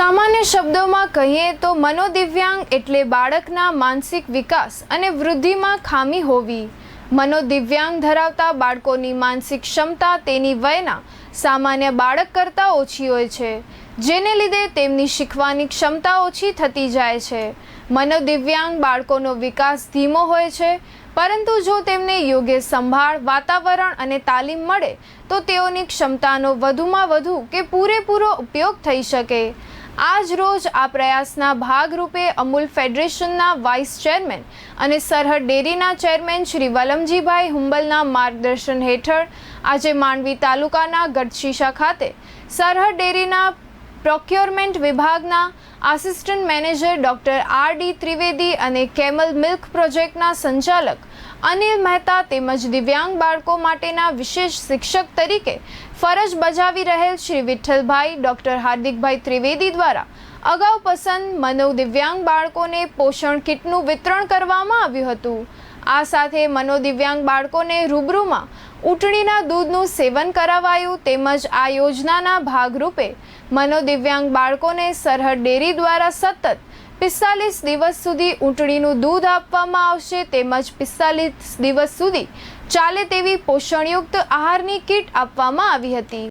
સામાન્ય શબ્દોમાં કહીએ તો મનોદિવ્યાંગ એટલે બાળકના માનસિક વિકાસ અને વૃદ્ધિમાં ખામી હોવી. મનોદિવ્યાંગ ધરાવતા બાળકોની માનસિક ક્ષમતા તેની વયના સામાન્ય બાળક કરતાં ઓછી હોય છે, જેને લીધે તેમની શીખવાની ક્ષમતા ઓછી થતી જાય છે. મનોદિવ્યાંગ બાળકોનો વિકાસ ધીમો હોય છે, પરંતુ જો તેમને યોગ્ય સંભાળ, વાતાવરણ અને તાલીમ મળે, તો તેઓની ક્ષમતાનો વધુમાં વધુ કે પૂરેપૂરો ઉપયોગ થઈ શકે. આજ રોજ આ પ્રયાસના ભાગરૂપે અમૂલ ફેડરેશનના વાઇસ ચેરમેન અને સરહદ ડેરીના ચેરમેન શ્રી વલમજીભાઈ હુંબલના માર્ગદર્શન હેઠળ આજે માંડવી તાલુકાના ગઢશીશા ખાતે સરહદ ડેરીના પ્રોક્યોરમેન્ટ વિભાગના assistant manager doctor R D Trivedi અને કેમલ મિલ્ક પ્રોજેક્ટના સંચાલક અનિલ મહેતા તેમજ દિવ્યાંગ બાળકો માટેના વિશેષ શિક્ષક તરીકે ફરજ બજાવી રહેલ શ્રી વિઠ્ઠલભાઈ ડોક્ટર હાર્દિકભાઈ ત્રિવેદી દ્વારા અગાઉ પસંદ મનોદિવ્યાંગ બાળકોને પોષણ કીટનું વિતરણ કરવામાં આવ્યું હતું. આ સાથે મનોદિવ્યાંગ બાળકોને રૂબરૂમાં ઊંટણીના દૂધનું સેવન કરાવાયું તેમજ આ યોજનાના ભાગરૂપે મનોદિવ્યાંગ બાળકોને સરહદ ડેરી દ્વારા સતત પિસ્તાલીસ દિવસ સુધી ઊંટણીનું દૂધ આપવામાં આવશે તેમજ પિસ્તાલીસ દિવસ સુધી ચાલે તેવી પોષણયુક્ત આહારની કીટ આપવામાં આવી હતી.